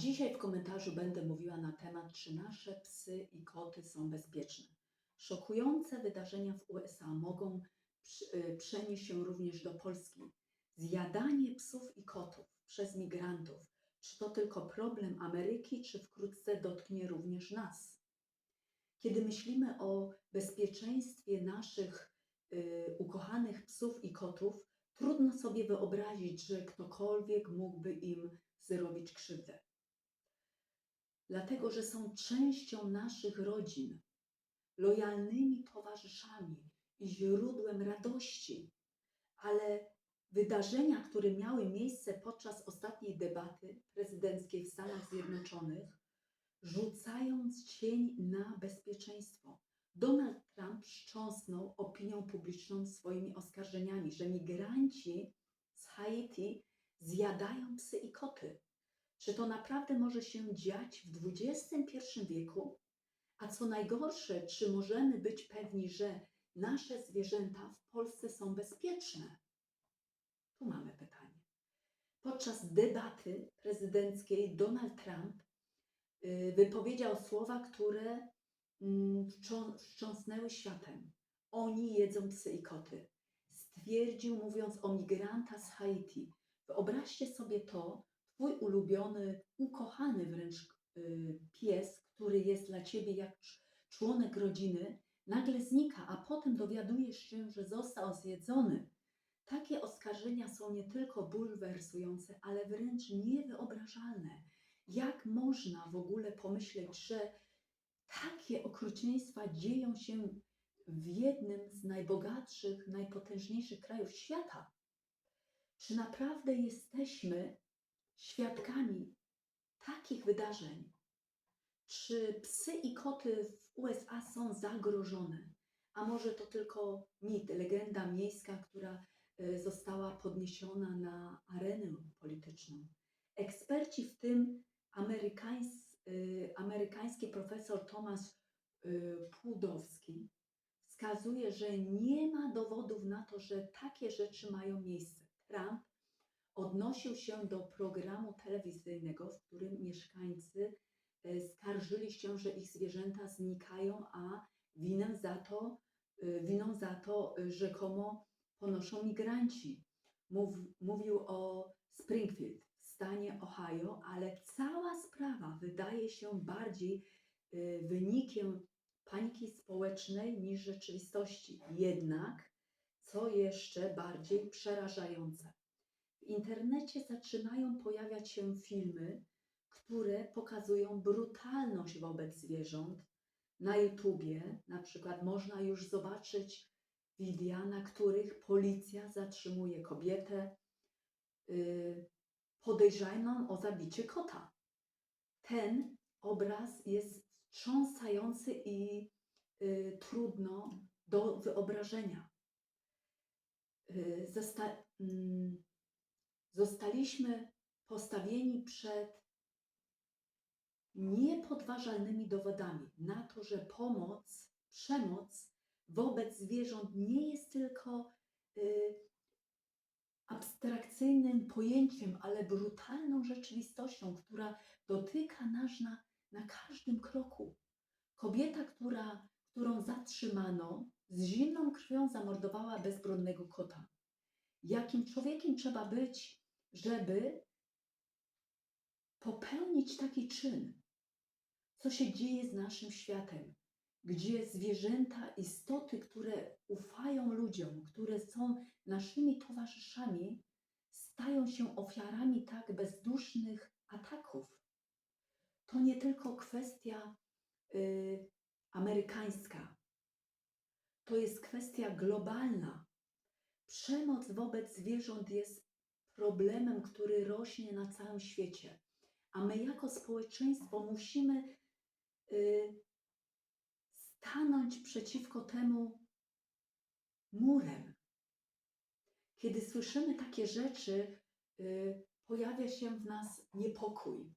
Dzisiaj w komentarzu będę mówiła na temat, czy nasze psy i koty są bezpieczne. Szokujące wydarzenia w USA mogą y, przenieść się również do Polski. Zjadanie psów i kotów przez migrantów. Czy to tylko problem Ameryki, czy wkrótce dotknie również nas? Kiedy myślimy o bezpieczeństwie naszych y, ukochanych psów i kotów, trudno sobie wyobrazić, że ktokolwiek mógłby im zrobić krzywdę. Dlatego, że są częścią naszych rodzin, lojalnymi towarzyszami i źródłem radości. Ale wydarzenia, które miały miejsce podczas ostatniej debaty prezydenckiej w Stanach Zjednoczonych, rzucając cień na bezpieczeństwo. Donald Trump wstrząsnął opinią publiczną swoimi oskarżeniami, że migranci z Haiti zjadają psy i koty. Czy to naprawdę może się dziać w XXI wieku? A co najgorsze, czy możemy być pewni, że nasze zwierzęta w Polsce są bezpieczne? Tu mamy pytanie. Podczas debaty prezydenckiej Donald Trump y, wypowiedział słowa, które mm, wstrząs- wstrząsnęły światem. Oni jedzą psy i koty. Stwierdził, mówiąc o migranta z Haiti. Wyobraźcie sobie to, twój ulubiony, ukochany wręcz y, pies, który jest dla ciebie jak cz- członek rodziny, nagle znika, a potem dowiadujesz się, że został zjedzony. Takie oskarżenia są nie tylko bulwersujące, ale wręcz niewyobrażalne. Jak można w ogóle pomyśleć, że takie okrucieństwa dzieją się w jednym z najbogatszych, najpotężniejszych krajów świata? Czy naprawdę jesteśmy świadkami takich wydarzeń? Czy psy i koty w USA są zagrożone? A może to tylko mit, legenda miejska, która e, została podniesiona na arenę polityczną? Eksperci, w tym amerykańs, y, amerykański profesor Tomasz y, Płudowski, wskazuje, że nie ma dowodów na to, że takie rzeczy mają miejsce. Trump odnosił się do programu telewizyjnego, w którym mieszkańcy e, skarżyli się, że ich zwierzęta znikają, a winę za to, e, winą za to e, rzekomo ponoszą migranci. Mów, mówił o Springfield w stanie Ohio, ale cała sprawa wydaje się bardziej wynikiem paniki społecznej niż rzeczywistości. Jednak, co jeszcze bardziej przerażające, w internecie zaczynają pojawiać się filmy, które pokazują brutalność wobec zwierząt. Na YouTubie na przykład można już zobaczyć wideo, na których policja zatrzymuje kobietę yy, podejrzaną o zabicie kota. Ten obraz jest wstrząsający i yy, trudno do wyobrażenia. Zosta- mm, zostaliśmy postawieni przed niepodważalnymi dowodami na to, że pomoc, przemoc wobec zwierząt nie jest tylko y, abstrakcyjnym pojęciem, ale brutalną rzeczywistością, która dotyka nas na, na każdym kroku. Kobieta, która, którą zatrzymano, z zimną krwią zamordowała bezbronnego kota. Jakim człowiekiem trzeba być, żeby popełnić taki czyn? Co się dzieje z naszym światem? Gdzie zwierzęta, istoty, które ufają ludziom, które są naszymi towarzyszami, stają się ofiarami tak bezdusznych ataków. To nie tylko kwestia y, amerykańska, to jest kwestia globalna. Przemoc wobec zwierząt jest problemem, który rośnie na całym świecie, a my jako społeczeństwo musimy y, stanąć przeciwko temu murem. Kiedy słyszymy takie rzeczy, y, pojawia się w nas niepokój.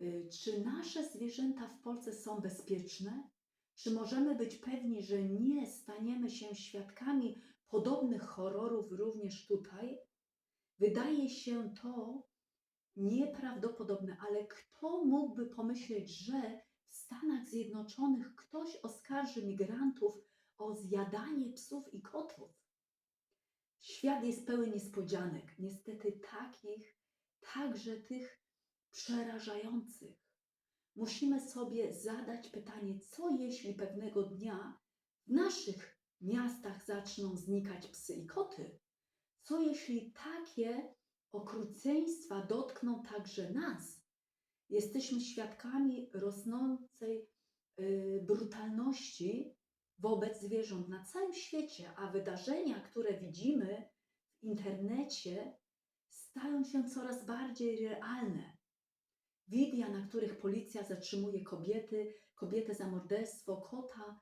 Y, Czy nasze zwierzęta w Polsce są bezpieczne? Czy możemy być pewni, że nie staniemy się świadkami podobnych horrorów również tutaj? Wydaje się to nieprawdopodobne, ale kto mógłby pomyśleć, że w Stanach Zjednoczonych ktoś oskarży migrantów o zjadanie psów i kotów? Świat jest pełen niespodzianek, niestety takich, także tych przerażających. Musimy sobie zadać pytanie, co jeśli pewnego dnia w naszych miastach zaczną znikać psy i koty? Co jeśli takie okrucieństwa dotkną także nas? Jesteśmy świadkami rosnącej y, brutalności wobec zwierząt na całym świecie, a wydarzenia, które widzimy w internecie, stają się coraz bardziej realne. Wideo, na których policja zatrzymuje kobiety, kobietę za morderstwo kota,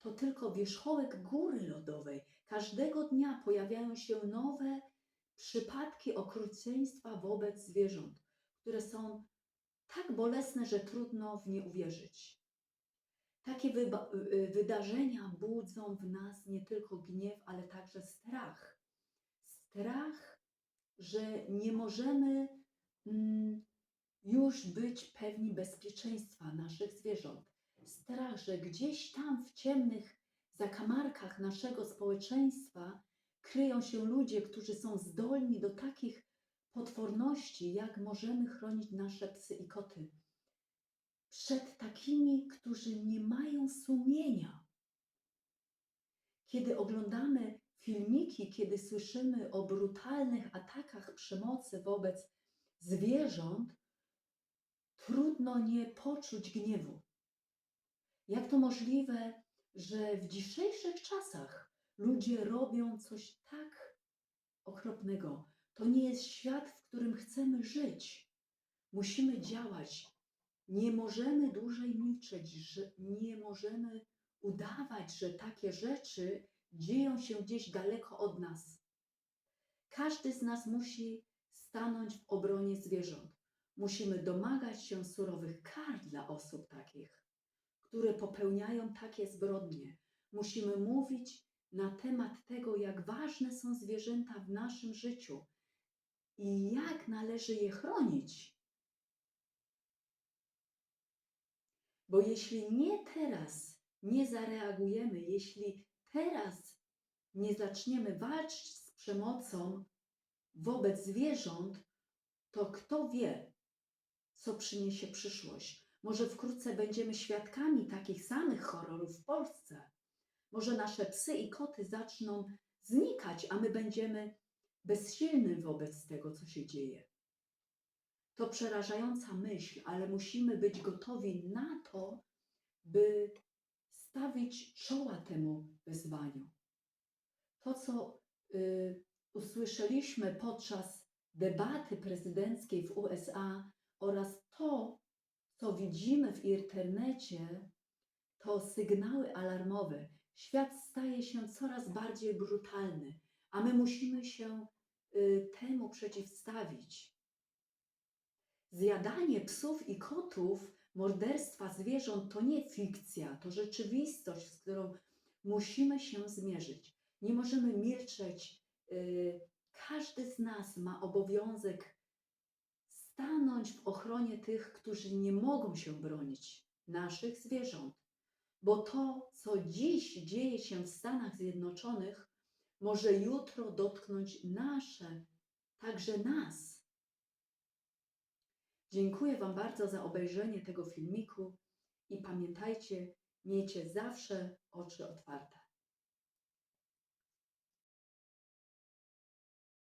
to tylko wierzchołek góry lodowej. Każdego dnia pojawiają się nowe przypadki okrucieństwa wobec zwierząt, które są tak bolesne, że trudno w nie uwierzyć. Takie wyba- y, wydarzenia budzą w nas nie tylko gniew, ale także strach. Strach, że nie możemy mm, już być pewni bezpieczeństwa naszych zwierząt. Strach, że gdzieś tam w ciemnych zakamarkach naszego społeczeństwa kryją się ludzie, którzy są zdolni do takich potworności, jak możemy chronić nasze psy i koty. Przed takimi, którzy nie mają sumienia. Kiedy oglądamy filmiki, kiedy słyszymy o brutalnych atakach przemocy wobec zwierząt, trudno nie poczuć gniewu. Jak to możliwe, że w dzisiejszych czasach ludzie robią coś tak okropnego? To nie jest świat, w którym chcemy żyć. Musimy działać. Nie możemy dłużej milczeć, że nie możemy udawać, że takie rzeczy dzieją się gdzieś daleko od nas. Każdy z nas musi stanąć w obronie zwierząt. Musimy domagać się surowych kar dla osób takich, które popełniają takie zbrodnie. Musimy mówić na temat tego, jak ważne są zwierzęta w naszym życiu i jak należy je chronić. Bo jeśli nie teraz nie zareagujemy, jeśli teraz nie zaczniemy walczyć z przemocą wobec zwierząt, to kto wie, co przyniesie przyszłość. Może wkrótce będziemy świadkami takich samych horrorów w Polsce. Może nasze psy i koty zaczną znikać, a my będziemy bezsilni wobec tego, co się dzieje. To przerażająca myśl, ale musimy być gotowi na to, by stawić czoła temu wyzwaniu. To, co y, usłyszeliśmy podczas debaty prezydenckiej w USA oraz to, co widzimy w internecie, to sygnały alarmowe. Świat staje się coraz bardziej brutalny, a my musimy się y, temu przeciwstawić. Zjadanie psów i kotów, morderstwa zwierząt to nie fikcja, to rzeczywistość, z którą musimy się zmierzyć. Nie możemy milczeć. y, Każdy z nas ma obowiązek stanąć w ochronie tych, którzy nie mogą się bronić, naszych zwierząt. Bo to, co dziś dzieje się w Stanach Zjednoczonych, może jutro dotknąć nasze, także nas. Dziękuję Wam bardzo za obejrzenie tego filmiku i pamiętajcie, miejcie zawsze oczy otwarte.